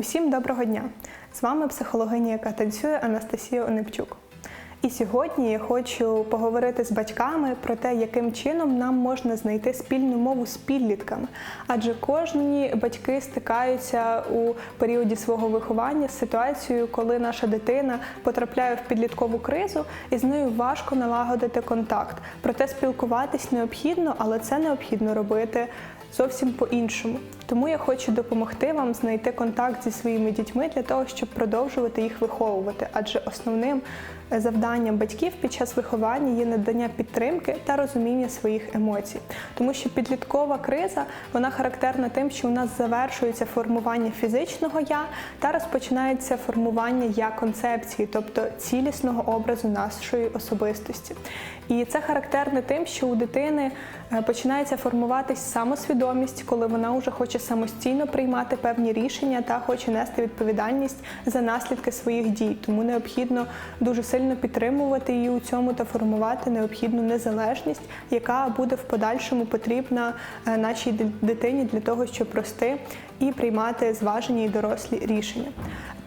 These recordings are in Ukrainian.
Усім доброго дня! З вами психологиня, яка танцює Анастасія Онипчук. І сьогодні я хочу поговорити з батьками про те, яким чином нам можна знайти спільну мову з підлітками. Адже кожні батьки стикаються у періоді свого виховання з ситуацією, коли наша дитина потрапляє в підліткову кризу, і з нею важко налагодити контакт. Проте спілкуватись необхідно, але це необхідно робити зовсім по-іншому. Тому я хочу допомогти вам знайти контакт зі своїми дітьми для того, щоб продовжувати їх виховувати. Адже основним е, завданням батьків під час виховання є надання підтримки та розуміння своїх емоцій. Тому що підліткова криза вона характерна тим, що у нас завершується формування фізичного я та розпочинається формування я концепції, тобто цілісного образу нашої особистості. І це характерне тим, що у дитини е, починається формуватись самосвідомість, коли вона вже хоче самостійно приймати певні рішення та хоче нести відповідальність за наслідки своїх дій. Тому необхідно дуже сильно підтримувати її у цьому та формувати необхідну незалежність, яка буде в подальшому потрібна е, нашій дитині для того, щоб рости і приймати зважені і дорослі рішення.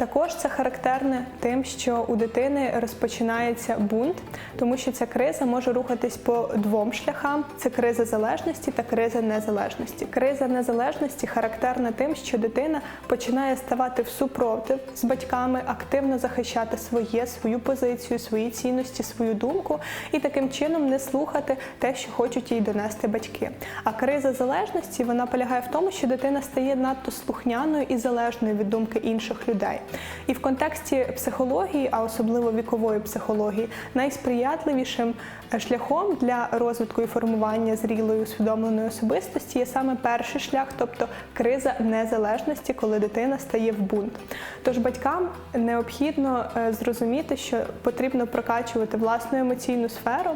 Також це характерне тим, що у дитини розпочинається бунт, тому що ця криза може рухатись по двом шляхам: це криза залежності та криза незалежності. Криза незалежності характерна тим, що дитина починає ставати в супротив з батьками, активно захищати своє, свою позицію, свої цінності, свою думку і таким чином не слухати те, що хочуть їй донести батьки. А криза залежності вона полягає в тому, що дитина стає надто слухняною і залежною від думки інших людей. І в контексті психології, а особливо вікової психології, найсприятливішим е, шляхом для розвитку і формування зрілої усвідомленої особистості є саме перший шлях, тобто криза незалежності, коли дитина стає в бунт. Тож батькам необхідно е, зрозуміти, що потрібно прокачувати власну емоційну сферу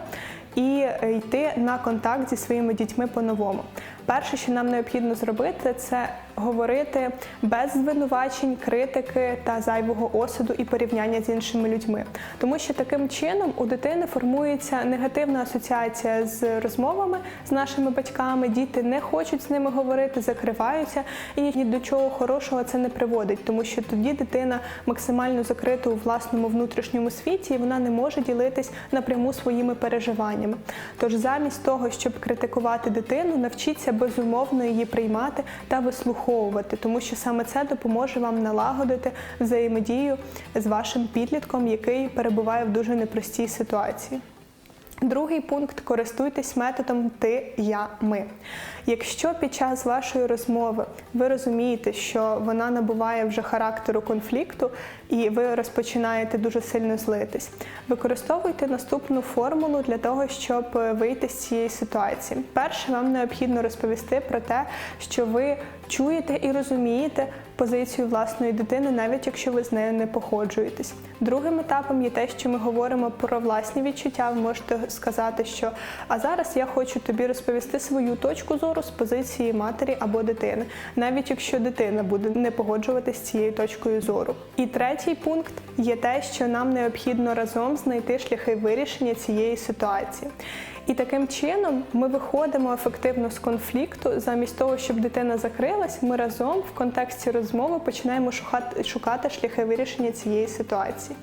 і е, йти на контакт зі своїми дітьми по-новому. Перше, що нам необхідно зробити, це говорити без звинувачень, критики та зайвого осуду і порівняння з іншими людьми. Тому що таким чином у дитини формується негативна асоціація з розмовами з нашими батьками. Діти не хочуть з ними говорити, закриваються, і ні до чого хорошого це не приводить, тому що тоді дитина максимально закрита у власному внутрішньому світі, і вона не може ділитись напряму своїми переживаннями. Тож замість того, щоб критикувати дитину, навчіться безумовно її приймати та вислуховувати, тому що саме це допоможе вам налагодити взаємодію з вашим підлітком, який перебуває в дуже непростій ситуації. Другий пункт користуйтесь методом ти, я, ми. Якщо під час вашої розмови ви розумієте, що вона набуває вже характеру конфлікту, і ви розпочинаєте дуже сильно злитись, використовуйте наступну формулу для того, щоб вийти з цієї ситуації. Перше, вам необхідно розповісти про те, що ви чуєте і розумієте позицію власної дитини, навіть якщо ви з нею не погоджуєтесь. Другим етапом є те, що ми говоримо про власні відчуття. Ви можете сказати, що а зараз я хочу тобі розповісти свою точку зору з позиції матері або дитини, навіть якщо дитина буде не погоджуватись з цією точкою зору. І третій пункт є те, що нам необхідно разом знайти шляхи вирішення цієї ситуації. І таким чином ми виходимо ефективно з конфлікту. Замість того, щоб дитина закрилась, ми разом в контексті розмови починаємо шукати, шляхи вирішення цієї ситуації.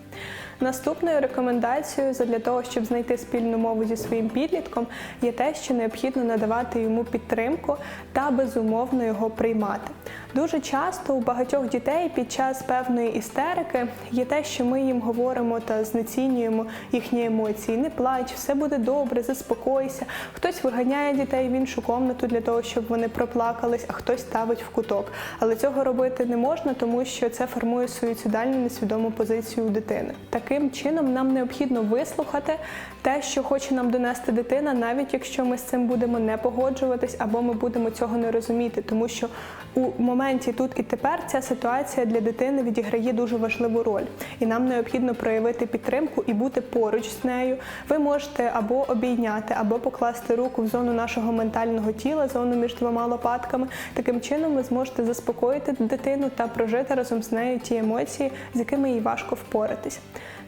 Наступною рекомендацією для того, щоб знайти спільну мову зі своїм підлітком, є те, що необхідно надавати йому підтримку та безумовно його приймати. Дуже часто у багатьох дітей під час певної істерики є те, що ми їм говоримо та знецінюємо їхні емоції. Не плач, все буде добре, заспокойся. Хтось виганяє дітей в іншу комнату для того, щоб вони проплакались, а хтось ставить в куток. Але цього робити не можна, тому що це формує суїцидальну несвідому позицію у дитини. Таким чином нам необхідно вислухати те, що хоче нам донести дитина, навіть якщо ми з цим будемо не погоджуватись або ми будемо цього не розуміти, тому що у моменті тут і тепер ця ситуація для дитини відіграє дуже важливу роль, і нам необхідно проявити підтримку і бути поруч з нею. Ви можете або обійняти, або покласти руку в зону нашого ментального тіла, зону між двома лопатками. Таким чином ви зможете заспокоїти дитину та прожити разом з нею ті емоції, з якими їй важко впоратись.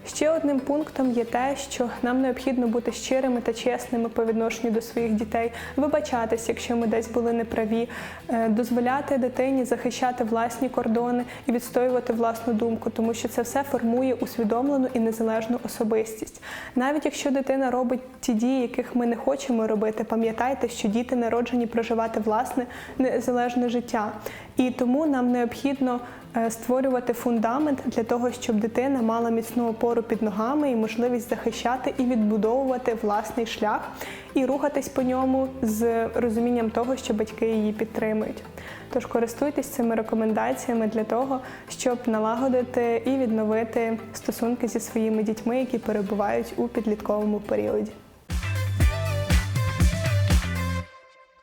Ще одним пунктом є те, що нам необхідно бути щирими та чесними по відношенню до своїх дітей, вибачатись, якщо ми десь були неправі, е, дозволяти дитині захищати власні кордони і відстоювати власну думку, тому що це все формує усвідомлену і незалежну особистість. Навіть якщо дитина робить ті дії, яких ми не хочемо робити, пам'ятайте, що діти народжені проживати власне незалежне життя, і тому нам необхідно е, створювати фундамент для того, щоб дитина мала міцну опору під ногами і можливість захищати і відбудовувати власний шлях і рухатись по ньому з розумінням того, що батьки її підтримують. Тож користуйтесь цими рекомендаціями для того, щоб налагодити і відновити стосунки зі своїми дітьми, які перебувають у підлітковому періоді.